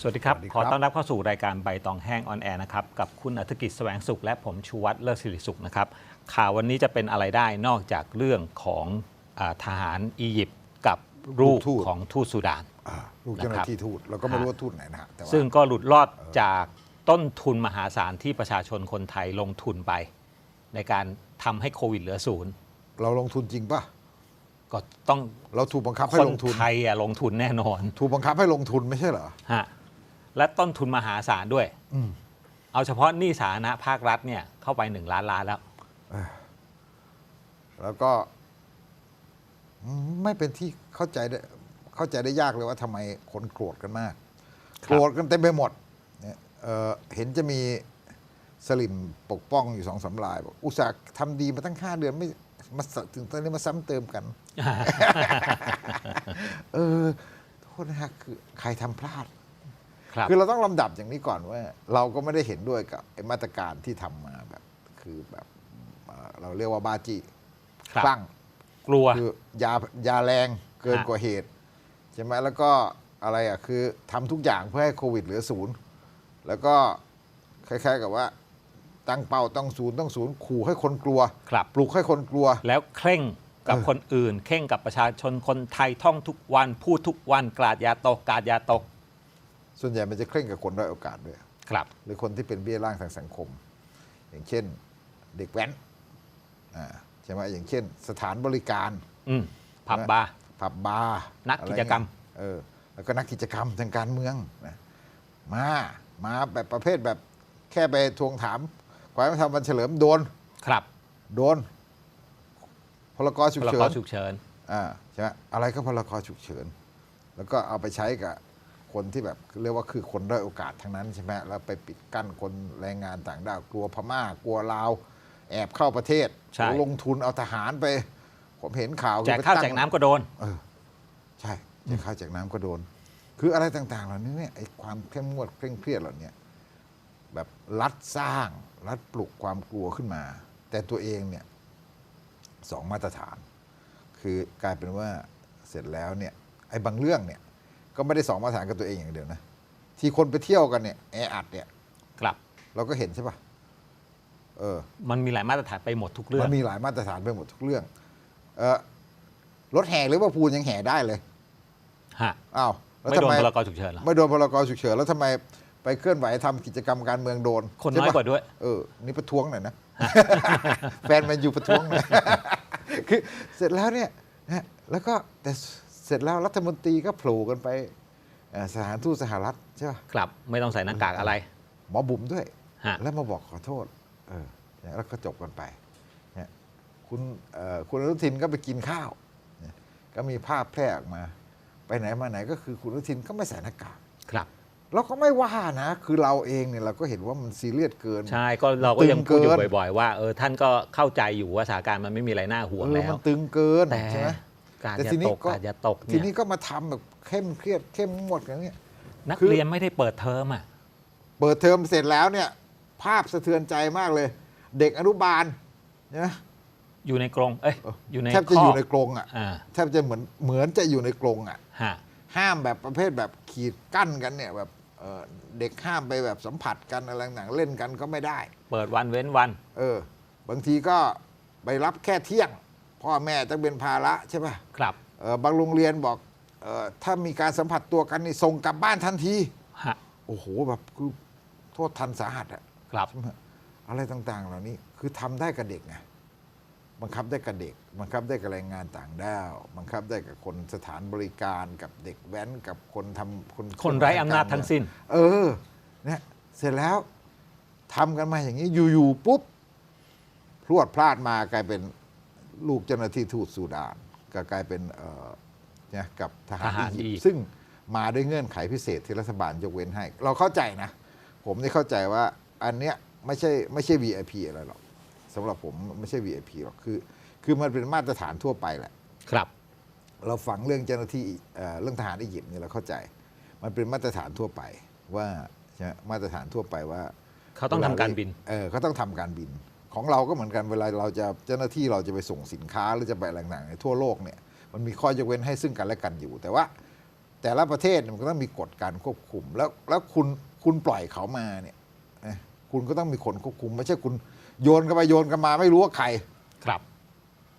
สวัสดีครับสวัสดีคขรับอต้อนรับเข้าสู่รายการใบตองแห้งออนแอร์นะครับ กับคุณอัธกิจแสวงสุขและผมชูวัตรเลิศสิริสุขนะครับ ข่าววันนี้จะเป็นอะไรได้นอกจากเรื่องของอาทหารอียิปต์กับลูกทูตของทูตสุดานอ่าลูกเจ้าหน้าที่ทูตเราก็ไม่รู้ว่าทูตไหนนะฮะแต่ว่าซึ่งก็หลุดรอดจากต้นทุนมหาศาลที่ประชาชนคนไทยลงทุนไป ในการทำให้โควิดเหลือศูนย์เราลงทุนจริงป่ะก็ต้องเราถูกบังคับคให้นลงทุนไทยอะลงทุนแน่นอน ถูกบังคับให้ลงทุนไม่ใช่เหรอฮะ และต้นทุนมหาศาลด้วย อืมเอาเฉพาะหนี้สาธารณะภาครัฐเนี่ยเข้าไปหนึ่งล้านล้านแล้ว แล้วก็อืมไม่เป็นที่เข้าใจได้เข้าใจได้ยากเลยว่าทำไมคนโกรธกันมาก ครับ โกรธกันเต็มไปหมดเนี่ยเอ่อเห็นจะมีสลิมปกป้องอยู่สองสามลายบอกอุตส่าห์ทำดีมาตั้งห้าเดือนไม่มาสถึงตอนนี้มาซ้ำเติมกัน เออ โทษนะฮะคือใครทำพลาด ครับ คือเราต้องลำดับอย่างนี้ก่อนว่า เราก็ไม่ได้เห็นด้วยกับไอ้มาตรการที่ทำมาแบบคือแบบเอ่อเราเรียกว่าบาจีครับ คลั่ง กลัว คือยายาแรงเกินฮะ กว่าเหตุใช่ไหมแล้วก็อะไรอะคือทำทุกอย่างเพื่อให้โควิดเหลือศูนย์แล้วก็คล้ายๆกับว่า ตั้งเป้าต้องศูนย์ต้องศูนย์ขู่ให้คนกลัว ครับ ปลุกให้คนกลัว แล้วเคร่งกับเออ คนอื่น เคร่งกับประชาชนคนไทยท่องทุกวัน พูดทุกวันกราดยาตกกราดยาตก ส่วนใหญ่มันจะเคร่งกับคนด้อยโอกาสด้วย ครับ หรือคนที่เป็นเบี้ยล่างทางสังคม อย่างเช่นเด็กแว้นอ่าใช่ไหมอย่างเช่น สถานบริการอืมผับบาร์ ผับบาร์นักกิจกรรม อะไเงี้ยเออแล้วก็นักกิจกรรมทางการเมืองนะมามาแบบประเภทแบบแค่ไปทวงถามความยุติธรรมวันเฉลิมโดน ครับโดน พลกรฉุพกลเฉิกนฉุกเฉิน อ่าใช่ไหมอะไรก็พลกรฉุกเฉิน แล้วก็เอาไปใช้กับ คนที่แบบเรียกว่าคือคนด้อยโอกาสทั้งนั้นใช่ไหมแล้วไปปิดกั้นคนแรงงานต่างด้าวกลัวพม่ากลัวลาวแอบเข้าประเทศใช่ลงทุนเอาทหารไป ผมเห็นข่าวแจกข้าวแจกน้ำก็โดนเออใช่แจกข้าวแจกน้ำก็โดน คืออะไรต่าง ๆ เหล่านี้เนี่ยไอ้ความเข้มงวดเคร่งเครียดเหล่านี้แบบรัดสร้างรัดปลุกความกลัวขึ้นมา แต่ตัวเองเนี่ยสองมาตรฐาน คือกลายเป็นว่าเสร็จแล้วเนี่ยไอ้บางเรื่องเนี่ย ก็ไม่ได้สองมาตรฐานกับตัวเองอย่างเดียวนะ ที่คนไปเที่ยวกันเนี่ยแออัดเนี่ย ครับ เราก็เห็นใช่ปะเออ มันมีหลายมาตรฐานไปหมดทุกเรื่อง มันมีหลายมาตรฐานไปหมดทุกเรื่อง เออรถแห่หรือว่าพูลยังแห่ได้เลยฮะอ้าวแล้วไม่ทำโดนไมพลกฉุกเฉินเหรอไม่โดนพลกรฉุกเฉินแล้วทำไมไปเคลื่อนไหวทำกิจกรรมการเมืองโดนคนน้อยใช่ปะ กว่าด้วย เออ นี่ประท้วงหน่อยนะ แฟนแมันอยู่ประท้วงหน่อย คือเสร็จแล้วเนี่ยนะแล้วก็แต่เสร็จแล้วรัฐมนตรีก็โผล่กันไปเอ่อสถานทูตสหรัฐใช่ปะครับ ไม่ต้องใส่หน้ากากอะไร หมอบุ๋มด้วยฮะแล้วมาบอกขอโทษเออเนี่ยแล้วก็จบกันไปเนี่ยคุณเอ่อคุณอนุทินก็ไปกินข้าวเนี่ยก็มีภาพแพร่ออกมา ไปไหนมาไหนก็คือคุณอนุทินก็ไม่ใส่หน้ากากครับเราก็ไม่ว่านะ คือเราเองเนี่ยเราก็เห็นว่ามันซีเรียสเกิน ใช่ก็เราก็ยังพูดอยู่ตึงเกินบ่อย ๆ ว่าเออท่านก็เข้าใจอยู่ว่าสถานการณ์มันไม่มีอะไรน่าห่วงเออแล้มัวนตึงเกินแต่ใช่ไหม การแต่ยาทีนี้ตกก็ การยาตกทีเนี่ยนี้ก็มาทำแบบเข้มเครียดเข้มงวดกันเนี่ยนักคือ เรียนไม่ได้เปิดเทอมอะ เปิดเทอมเสร็จแล้วเนี่ย ภาพสะเทือนใจมากเลย เด็กอนุบาลนะอยู่ในกรงเอ้ยอยู่ในแทบจะคออยู่ในกรงอะอ่าแทบจะเหมือนเหมือนจะอยู่ในกรงอะ ฮะห้ามแบบประเภทแบบขีดกั้นกันเนี่ยแบบเอ่อเด็กห้ามไปแบบสัมผัสกันอะไรต่างๆเล่นกันก็ไม่ได้ เปิดวันเว้นวัน เออ บางทีก็ไปรับแค่เที่ยง พ่อแม่ต้องเป็นภาระใช่ป่ะครับเออบางโรงเรียนบอกเออถ้ามีการสัมผัสตัวกันนี่ส่งกลับบ้านทันทีฮะโอ้โหแบบคือโทษทันสาหัสอะครับใช่ไหมอะไรต่างๆ เหล่านี้คือทำได้กับเด็กไงบังคับได้กับเด็ก บังคับได้กับแรงงานต่างด้าวบังคับได้กับคนสถานบริการกับเด็กแว้นกับคนทำคนคนไร้อำนาจทั้งสิ้น เออเนี่ยเสร็จแล้วทำกันมาอย่างนี้อยู่ๆปุ๊บพรวดพลาดมากลายเป็น ลูกเจ้าหน้าที่ทูตสูดาน ก็กลายเป็นเอ่อเนี่ยกับทหารทหารอียิปอียิปต์ต์ซึ่งมาด้วยเงื่อนไขพิเศษที่รัฐบาลยกเว้นให้ เราเข้าใจนะ ผมนี่เข้าใจว่าอันเนี้ยไม่ใช่ไม่ใช่ VIP อะไรหรอกสำหรับผมไม่ใช่ VIP หรอกคือ คือมันเป็นมาตรฐานทั่วไปแหละ ครับ เราฟังเรื่องเจ้าหน้าที่เอ่อเรื่องทหารอียิปต์เนี่ยเราเข้าใจ มันเป็นมาตรฐานทั่วไปว่าใช่ไหมมาตรฐานทั่วไปว่า เขาต้องทำการบิน เออเขาต้องทำการบิน ของเราก็เหมือนกันเวลาเราจะเจ้าหน้าที่เราจะไปส่งสินค้าหรือจะไปอะไรต่างๆในทั่วโลกเนี่ยมันมีข้อยกเว้นให้ซึ่งกันและกันอยู่ แต่ว่าแต่ละประเทศเนี่ยมันก็ต้องมีกฎการควบคุม แล้วแล้วคุณคุณปล่อยเขามาเนี่ยเอ้ยคุณก็ต้องมีคนควบคุมไม่ใช่คุณโยนกันไปโยนกันมาไม่รู้ว่าใครครับ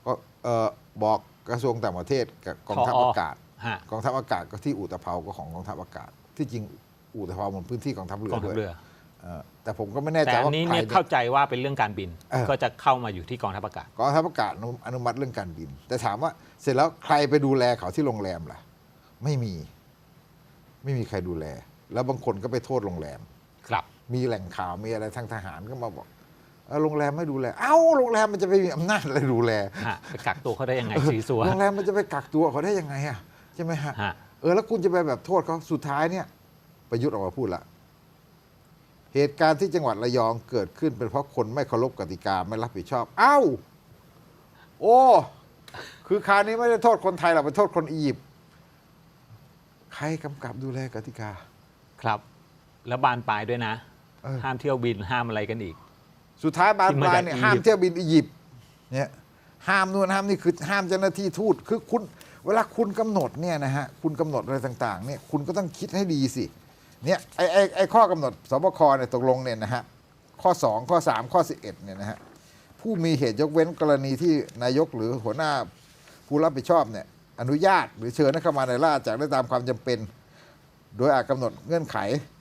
ก็เออบอกกระทรวงต่างประเทศกับกองทัพทออากาศฮะกองทัพอากาศก็ที่อุตภเปาก็ของกองทัพอากาศ ที่จริงอุตภเปามันพื้นที่กองทัพเรือกองทัพด้วยเรือเออ แต่ผมก็ไม่แน่ใจแต่อัว่านนี้ใครเนี่ยเนี่ยเข้าใจว่าเป็นเรื่องการบินเออ ก็จะเข้ามาอยู่ที่กองทัพอากาศ กองทัพอากาศอนุอนุมัติเรื่องการบิน แต่ถามว่าเสร็จแล้วใครไปดูแลเขาที่โรงแรมล่ะ ไม่มี ไม่มีใครดูแล แล้วบางคนก็ไปโทษโรงแรม ครับ มีแหล่งข่าวมีอะไรทางทหารก็มาบอกเออโรงแรมไม่ดูแล เอ้าโรงแรมมันจะไปมีอำนาจอะไรดูแล ฮะไปกักตัวเขาได้ยังไงสีสัว โรงแรมมันจะไปกักตัวเขาได้ยังไงอะใช่ไหมฮะฮะ เออแล้วคุณจะไปแบบโทษเขาสุดท้ายเนี่ย ประยุทธ์ออกมาพูดละ เหตุการณ์ที่จังหวัดระยองเกิดขึ้นเป็นเพราะคนไม่เคารพกติกาไม่รับผิดชอบ เอ้า โอ้ คือคราวนี้ไม่ได้โทษคนไทยหรอกไปโทษคนอียิปต์ใครกำกับดูแลกติกา ครับ แล้วบานปลายด้วยนะ เออ ห้ามเที่ยวบินห้ามอะไรกันอีก สุดท้ายบานที่ปมาลายจากเนี่ยอียิปต์ห้ามเที่ยวบินอียิปต์เนี่ยห้ามนู่นห้ามนี่คือห้ามเจ้าหน้าที่ทูตคือคุณ เวลาคุณกำหนดเนี่ยนะฮะคุณกำหนดอะไรต่างๆเนี่ยคุณก็ต้องคิดให้ดีสิ เนี่ยไอ้ไอ้ไอ้ข้อกำหนดสบคเนี่ยตกลงเนี่ยนะฮะข้อ 2 ข้อ 3 ข้อ 11เนี่ยนะฮะผู้มีเหตุยกเว้นกรณีที่นายกหรือหัวหน้าผู้รับผิดชอบเนี่ยอนุญาตหรือเชิญให้เข้ามาในราชจากได้ตามความจำเป็น โดยอาจกำหนดเงื่อนไข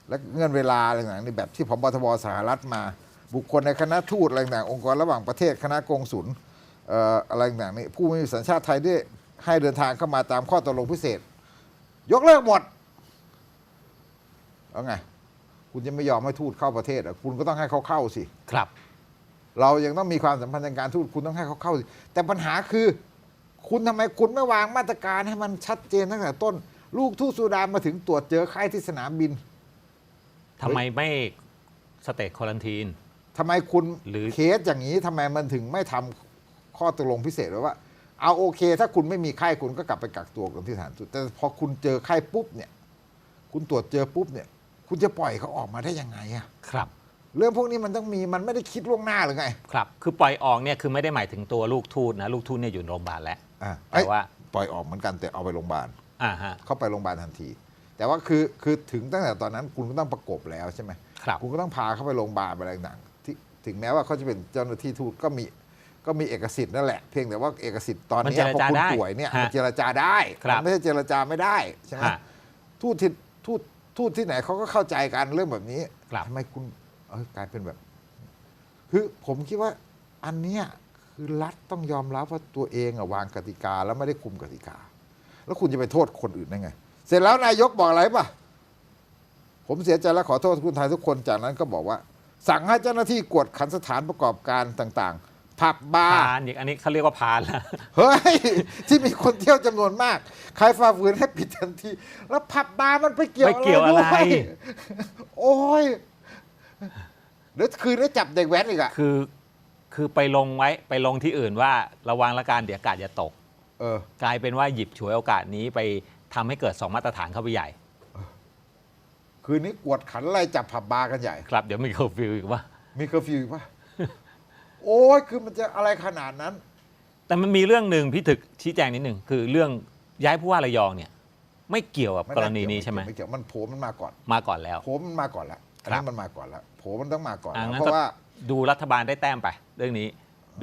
และเงื่อนเวลาอะไรต่างๆในแบบที่พบทบสหรัฐมา บุคคลในคณะทูตอะไรต่างๆองค์กรระหว่างประเทศคณะกงสุลอะไรต่างๆนี่ผู้ม่มีสัญชาติไทยได้ให้เดินทางเข้ามาตามข้อตกลงพิเศษ ยกเลิกหมด เอาไง คุณจะไม่ยอมให้ทูตเข้าประเทศเหรอะคุณก็ต้องให้เขาเข้าสิ ครับ เรายังต้องมีความสัมพันธ์ทางการทูตคุณต้องให้เขาเข้าสิแต่ปัญหาคือ คุณทำไมคุณไม่วางมาตรการให้มันชัดเจนตั้งแต่ต้น ลูกทูตสุดานมาถึงตรวจเจอไข้ที่สนามบินทำไมไม่สเตทควอลันทีนทำไมคุณหรือเคสอย่างนี้ทำไมมันถึงไม่ทำข้อตกลงพิเศษไว้ว่า เอาโอเค ถ้าคุณไม่มีไข้คุณก็กลับไปกักตัวกันที่สถานทูตแต่พอคุณเจอไข้ปุ๊บเนี่ย คุณตรวจเจอปุ๊บเนี่ย คุณจะปล่อยเขาออกมาได้ยังไงอะครับ เรื่องพวกนี้มันต้องมีมันไม่ได้คิดล่วงหน้าหรือไงครับ คือปล่อยออกเนี่ยคือไม่ได้หมายถึงตัวลูกทูตนะลูกทูตเนี่ยอยู่โรงพยาบาลแล้ว อะแต่ว่า เอ้ยปล่อยออกเหมือนกันแต่เอาไปโรงพยาบาลอ่าฮะ เข้าไปโรงพยาบาลทันที แต่ว่าคือคือถึงตั้งแต่ตอนนั้นคุณก็ต้องประกบแล้วใช่ไหมครับ คุณก็ต้องพาเข้าไปโรงพยาบาลอะไรต่างๆที่ถึงแม้ว่าเขาจะเป็นเจ้าหน้าที่ทูตก็มีก็มีเอกสิทธิ์นั่นแหละ เพียงแต่ว่าเอกสิทธิ์ตอนมันเนี้ยเจรพอจาคุณได้ป่วยเนี่ยฮะมันเจรจาได้ครับ มันไม่ใช่เจรจาไม่ได้ใช่ไหม ฮะ ทูตที่ทูต ทูตที่ไหนเขาก็เข้าใจกันเรื่องแบบนี้ครับ ทำไมคุณเอ้ยกลายเป็นแบบคือผมคิดว่าอันเนี้ยคือรัฐต้องยอมรับว่าตัวเองอะวางกติกาแล้วไม่ได้คุมกติกา แล้วคุณจะไปโทษคนอื่นได้ไง เสร็จแล้วนายกบอกอะไรป่ะผมเสียใจและขอโทษคนไทยทุกคนจากนั้นก็บอกว่า สั่งให้เจ้าหน้าที่กวดขันสถานประกอบการต่างๆ ผับบาร์ พานอย่างอันนี้เขาเรียกว่าพานแล้วเฮ้ย ที่มีคนเที่ยวจำนวนมาก ใครฝ่าฝืนให้ปิดทันที แล้วผับบาร์มันไปเกี่ยวไม่เกี่ยวอะไร ด้วยโอ้ยเดี๋ยวคืนได้จับเด็กแว้นอีกอะคือคือไปลงไว้ไปลงที่อื่นว่าระวังละการเดี๋ยวอากาศจะตก เออ กลายเป็นว่าหยิบฉวยโอกาสนี้ไปทำให้เกิดสองมาตรฐานเข้าไปใหญ่ คืนนี้กวดขันไล่จับผับบาร์กันใหญ่ ครับ เดี๋ยวมีเคอร์ฟิวอีกว่า มีเคอร์ฟิวอีกปะ โอ้ยคือมันจะอะไรขนาดนั้น แต่มันมีเรื่องหนึ่งพี่ถึกชี้แจงนิดหนึ่งคือเรื่องย้ายผู้ว่าระยองเนี่ย ไม่เกี่ยวกับกรณีนี้ใช่ไหมไม่เกี่ยวมันโผล่มันมาก่อน มาก่อนแล้วโผล่มันมาก่อนแล้วอันครันี้บมันมาก่อนแล้วโผล่มันต้องมาก่อนอ่าแล้วงั้นเพก็ราะว่าดูรัฐบาลได้แต้มไป เรื่องนี้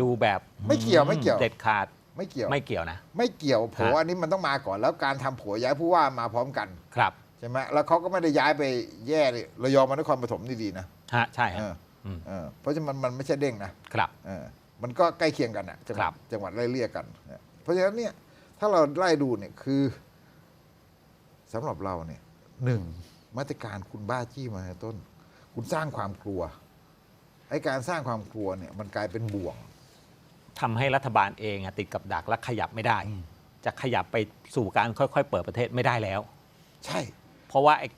ดูแบบไม่เกี่ยวไม่เกี่ยวเด็ดขาดไม่เกี่ยวไม่เกี่ยวนะ ไม่เกี่ยวโผล่ฮะอันนี้มันต้องมาก่อนแล้วการทำโผล่ย้ายผู้ว่ามาพร้อมกันครับใช่ไหมแล้วเขาก็ไม่ได้ย้ายไปแย่เลยระยองมานครปฐมนี่ดีนะฮะใช่เอฮะอม เออเพราะฉะนั้นมันมันไม่ใช่เด้งนะครับเออมันก็ใกล้เคียงกันอะจังหครัวัดบจังหวัดไล่เลี่ยกันเนี่ยเพราะฉะนั้นเนี่ยถ้าเราไล่ดูเนี่ยคือสำหรับเราเนี่ยหนึ่งมาตรการคุณบ้าจี้มาในต้น คุณสร้างความกลัวไอ้การสร้างความกลัวเนี่ยมันกลายเป็นบ่วงทำให้รัฐบาลเองอะติดกับดักและขยับไม่ได้ จะขยับไปสู่การค่อยๆ เปิดประเทศไม่ได้แล้ว ใช่ เพราะว่าไอ้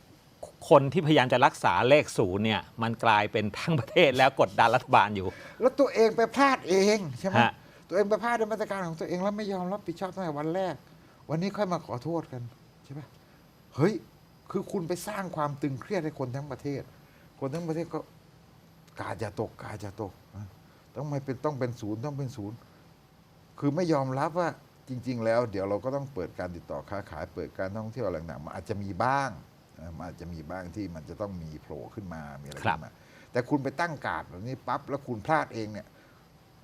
คนที่พยายามจะรักษาเลขศูนย์เนี่ยมันกลายเป็นทั้งประเทศแล้วกดดันรัฐบาลอยู่ แล้วตัวเองไปพลาดเองใช่ไหมฮะ ตัวเองไปพลาดในมาตรการของตัวเองแล้วไม่ยอมรับผิดชอบตั้งแต่วันแรก วันนี้ค่อยมาขอโทษกันใช่ปะเฮ้ย คือคุณไปสร้างความตึงเครียดให้คนทั้งประเทศ คนทั้งประเทศก็กาดอย่าตกกาดอย่าตกนะต้องไม่เป็นต้องเป็นศูนย์ต้องเป็นศูนย์ คือไม่ยอมรับว่าจริง ๆ แล้ว เดี๋ยวเราก็ต้องเปิดการติดต่อค้าขายเปิดการท่องเที่ยวอะไรต่างๆมันอาจจะมีบ้างนะ มันอาจจะมีบ้างที่มันจะต้องมีโผล่ขึ้นมา มีอะไรครับขึ้นมาแต่คุณไปตั้งการ์ดแบบนี้ปั๊บแล้วคุณพลาดเองเนี่ย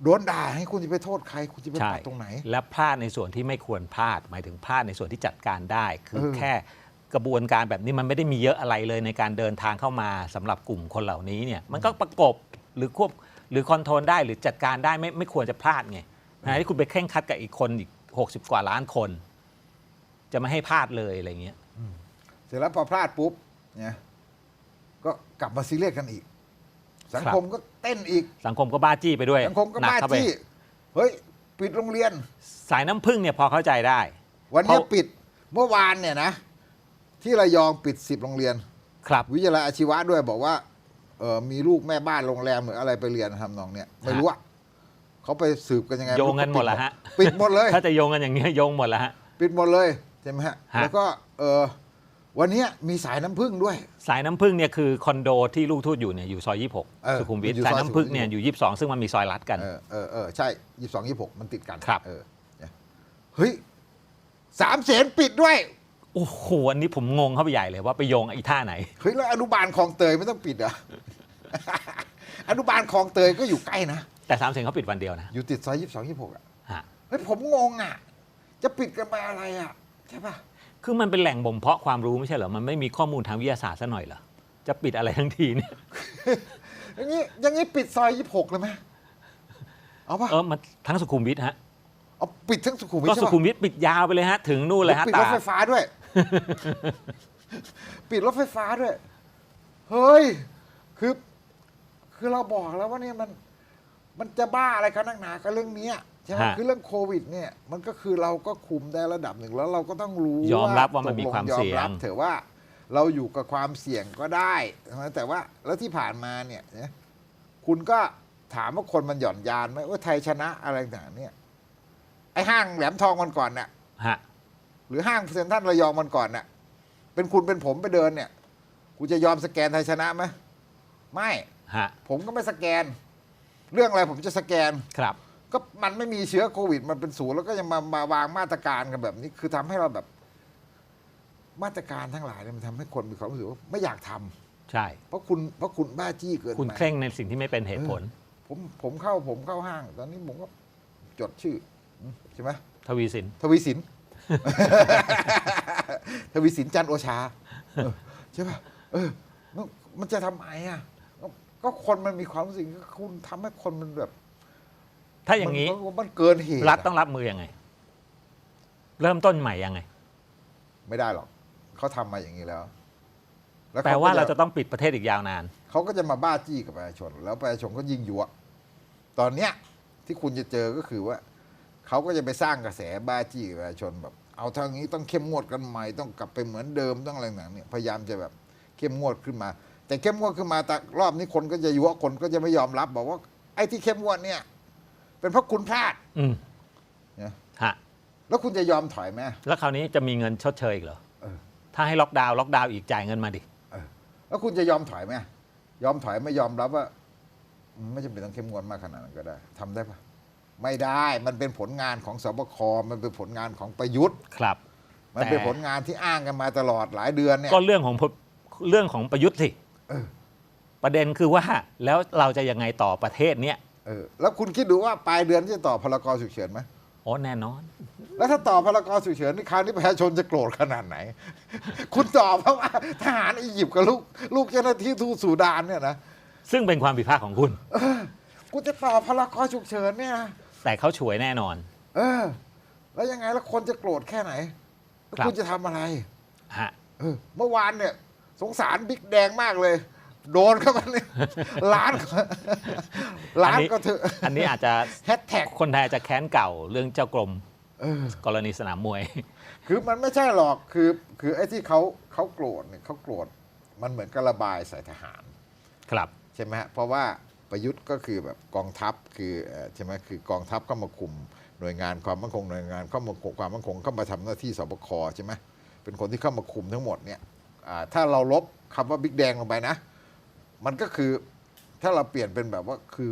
โดนด่าให้คุณจะไปโทษใคร คุณจะไปใช่ปัดตรงไหน และพลาดในส่วนที่ไม่ควรพลาด หมายถึงพลาดในส่วนที่จัดการได้ คือเออแค่กระบวนการแบบนี้มันไม่ได้มีเยอะอะไรเลยในการเดินทางเข้ามาสำหรับกลุ่มคนเหล่านี้เนี่ยมันก็ประกบหรือควบหรือคอนโทรลได้หรือจัดการได้ไม่ไม่ควรจะพลาดไงนะที่คุณไปเคร่งครัดกับอีกคนอีก 60 กว่าล้านคน จะไม่ให้พลาดเลยอะไรเงี้ย เสร็จแล้วพอพลาดปุ๊บเนี่ยก็กลับมาซีเรียสกันอีก สังคมก็เต้นอีก สังคมก็บ้าจี้ไปด้วยสังคมก็หนับ้าเข้ไปจี้เฮ้ยปิดโรงเรียน สายน้ำพึ่งเนี่ยพอเข้าใจได้ วันนี้เพราะปิดเมื่อวานเนี่ยนะ ที่ระยองปิดสิบโรงเรียน ครับ วิทยาลัยอาชีวะด้วยบอกว่าเออมีลูกแม่บ้านโรงแรมหรืออะไรไปเรียนทำนองเนี่ยไม่รู้อะเขาไปสืบกันยังไงโยงกันหมดแล้วฮะปิดหมดเลย ถ้าจะโยงกันอย่างนี้ยโยงหมดแล้วฮะปิดหมดเลยใช่ไหมฮะฮะแล้วก็เออ วันนี้มีสายน้ำผึ้งด้วย สายน้ำพึ่งเนี่ยคือคอนโดที่ลูกทูตอยู่เนี่ยอยู่ซอยเออ26 สุขุมวิทอยู่ซสาอยยน้ำพึ่งเนี่ยสุขุมวิทอยู่ 22 ซึ่งมันมีซอยลัดกัน เออเออเออใช่ยี่สองยี่หกมันติดกันครับเออเนี่ยเฮ้ยสามเสนปิดด้วย โอ้โหอันนี้ผมงงเข้าไปใหญ่เลยว่าไปโยงไอ้ท่าไหน เฮ้ย แล้วอนุบาลคลองเตยไม่ต้องปิดเหรออนุบาลคลองเตยก็อยู่ใกล้นะ แต่สามเสียงเขาปิดวันเดียวนะ อยู่ติดซอยยี่สองยี่หกอะฮะเฮ้ยผมงงอะ จะปิดกันไปอะไรอะใช่ปะ คือมันเป็นแหล่งบ่มเพาะความรู้ไม่ใช่เหรอ มันไม่มีข้อมูลทางวิทยาศาสตร์ซะหน่อยเหรอ จะปิดอะไรทั้งทีเนี่ย อย่างนี้อย่างนี้ปิดซอยยี่หกเลยไหมเอาปะเออมันทั้งสุขุมวิทฮะ เอาปิดทั้งสุขุมวิทก็ใช่สุปะขุมวิทปิดยาวไปเลยฮะ ถึงนู่นเลยฮะปิดตารถไฟฟ้าด้วย ปิดรถไฟฟ้าด้วย เฮ้ย คือ คือเราบอกแล้วว่าเนี่ยมัน มันจะบ้าอะไรกันนักหนากับเรื่องเนี้ย ใช่ไหมฮะ คือเรื่องโควิดเนี่ยมันก็คือเราก็คุมได้ระดับหนึ่งแล้วเราก็ต้องรู้ยอมรับว่ามันมีความตกลงเสี่ยงอรับเถอะว่าเราอยู่กับความเสี่ยงก็ได้นะแต่ว่าแล้วที่ผ่านมาเนี่ยนะคุณก็ถามว่าคนมันหย่อนยานไหมว่าไทยชนะอะไรต่างๆเนี่ยไอ้ห้างแหลมทองมันก่อนน่ะ ฮะ หรือห้างเซ็นทรัลระยองมันก่อนน่ะ เป็นคุณเป็นผมไปเดินเนี่ยกูจะยอมสแกนไทยชนะไหมไม่ ฮะ ผมก็ไม่สแกน เรื่องอะไรผมจะสแกน ครับ ก็มันไม่มีเชื้อโควิด มันเป็นศูนย์แล้วก็ยังมามาวางมาตรการกันแบบนี้ คือทำให้เราแบบ มาตรการทั้งหลายเนี่ยมันทำให้คนมีความรู้สึกว่าไม่อยากทำใช่ เพราะคุณเพราะคุณบ้าจี้เกินคุณไปเคร่งในสิ่งที่ไม่เป็นเหตุผล ผมผมเข้าผมเข้าห้าง ตอนนี้ผมก็จดชื่อใช่ไหมทวีสิน ทวีสิน ทวีสินจันทร์โอชาเออใช่ป่ะเออมันมันจะทำไมอะก็ก็คนมันมีความรู้สึกคุณทำให้คนมันแบบ ถ้าอย่างนี้นี้มันเกินเหตุรัฐต้องรับมือยังไง เริ่มต้นใหม่ยังไง ไม่ได้หรอกเขาทำมาอย่างนี้แล้วล้แปลว่าขก็เราจะต้องปิดประเทศอีกยาวนาน เขาก็จะมาบ้าจี้กับประชาชน แล้วประชาชนก็ยิ่งยั่วตอนเนี้ยที่คุณจะเจอก็คือว่าเขาก็จะไปสร้างกระแสบ้าจี้กับประชาชนแบบ เอาทางนี้ต้องเข้มงวดกันใหม่ต้องกลับไปเหมือนเดิมต้องอะไรต่างๆเนี่ยพยายามจะแบบเข้มงวดขึ้นมา แต่เข้มงวดขึ้นมาแต่รอบนี้คนก็จะยั่วคนก็จะไม่ยอมรับ บอกว่าไอ้ที่เข้มงวดเนี่ย เป็นเพราะคุณพลาดอืมเนี่ยฮะแล้วคุณจะยอมถอยไหม แล้วคราวนี้จะมีเงินชดเชยอีกเหรอเออ ถ้าให้ล็อกดาวน์ล็อกดาวน์อีกจ่ายเงินมาดิแล้วคุณจะยอมถอยไหมยอมถอยไม่ยอมรับว่าอืมไม่จำเป็นต้องเข้มงวดมากขนาดนั้นก็ได้ทำได้ปะไม่ได้มันเป็นผลงานของสบคมันเป็นผลงานของประยุทธ์ ครับ มันเป็นแต่ ผลงานที่อ้างกันมาตลอดหลายเดือนเนี่ย ก็เรื่องของพเรื่องของประยุทธ์สิเออ ประเด็นคือว่าแล้วเราจะยังไงต่อประเทศเนี้ย เออแล้วคุณคิดดูว่าปลายเดือนจะต่อพรกฉุกเฉินไหมโอ้แน่นอน แล้วถ้าต่อพรกฉุกเฉินนี่คราวนี้ประชาชนจะโกรธขนาดไหน คุณตอบเพราะว่าทหารอียิปต์กับลูกลูกเจ้าหน้าที่ทูตสูดานเนี่ยนะซึ่งเป็นความผิดพลาดของคุณกูจะต่อพรกฉุกเฉินเนี่ยนะแต่เขาฉวยแน่นอน เออ แล้วยังไงแล้วคนจะโกรธแค่ไหนแล้วครับคุณจะทำอะไร ฮะ เออเมื่อวานเนี่ย สงสารบิ๊กแดงมากเลย โดนเข้ามาเนี่ยล้านก็ล้านก็เถอะอันนี้อาจจะแฮชแท็กคนไทยอาจจะแค้นเก่าเรื่องเจ้ากรมเออกรณีสนามมวย คือมันไม่ใช่หรอกคือคือไอ้ที่เขาเขาโกรธเนี่ยเขาโกรธมันเหมือนกับระบายใส่ทหารครับใช่ไหมฮะเพราะว่าประยุทธ์ก็คือแบบกองทัพคือเอ่อใช่ไหมคือกองทัพเข้ามาคุมหน่วยงานความมั่นคงหน่วยงานเข้ามาคุมความมั่นคงเข้ามาทำหน้าที่สบคใช่ไหมเป็นคนที่เข้ามาคุมทั้งหมดเนี่ยอ่าถ้าเราลบคำว่าบิ๊กแดงลงไปนะ มันก็คือถ้าเราเปลี่ยนเป็นแบบว่าคือ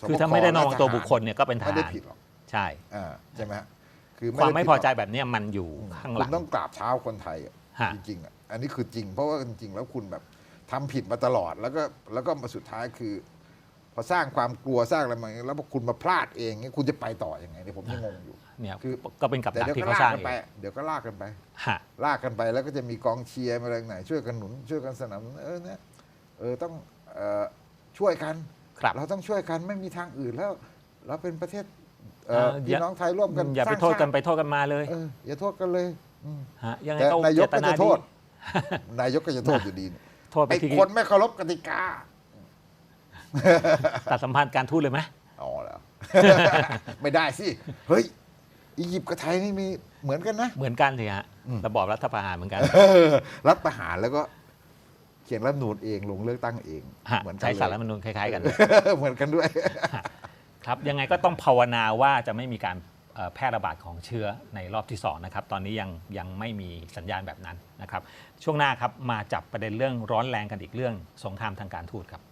สบคือถ้าไม่ได้นองและตัวทหารบุคคลเนี่ยก็เป็นทไม่ได้หารผิดหรอกใช่ อ่าใช่ไหมฮะคือความไม่ด้พอใจแบบเนี้ยมันอยู่ข้างหลัคุง ณต้องกราบเท้าคนไทยอะฮะ จริงๆอะอันนี้คือจริง เพราะว่าจริงๆแล้วคุณแบบทำผิดมาตลอดแล้วก็แล้วก็มาสุดท้ายคือ พอสร้างความกลัวสร้างอะไรมาอย่างเงี้ยแล้วพอคุณมาพลาดเองเนี่ยคุณจะไปต่อยังไงเนี่ยผมยังงงอยู่ เนี่ยคือ ก็เป็นกับแต่ดักเดี๋ยวที่ก็เขาลาสร้ากงกันเอไปงเดี๋ยวก็ลากกันไป ฮะ ลากกันไปแล้วก็จะมีกองเชียร์มาอะไรไหนช่วยกันหนุนช่วยกันสนับสนุนเออเนี่ยเออต้องเอ่อช่วยกันครับเราต้องช่วยกันไม่มีทางอื่นแล้ว เราเป็นประเทศเอ่อเออพี่อย่าน้องไทยร่วมกันอย่าไปสร้งโทษกันชาติไปโทษกันมาเลยเอออย่าโทษกันเลยอืมฮะยังไงแต่ต้องนายกเจตก็นาจะโทดีษนายกก็จะโทษอยู่ดีโทษไปไอ้ที่คนไม่เคารพกติกาตัดสัมพันธ์การทูตเลยไหมอ๋อแล้วไม่ได้สิ เฮ้ย อียิปต์กับไทยนี่มีเหมือนกันนะ เหมือนกันสิฮะอืมระบอบรัฐประหารเหมือนกัน รัฐประหารแล้วก็ เขียนรัฐธรรมนูญเองลงเลือกตั้งเองฮะเหมือนกัใช้นสารรัฐธรเลรมยนูญคล้ายๆกัน เหมือนกันด้วย ครับยังไงก็ต้องภาวนาว่าจะไม่มีการเอ่อแพร่ระบาดของเชื้อในรอบที่สองนะครับตอนนี้ยังยังไม่มีสัญญาณแบบนั้นนะครับ ช่วงหน้าครับมาจับประเด็นเรื่องร้อนแรงกันอีกเรื่องสงครามทางการทูตครับ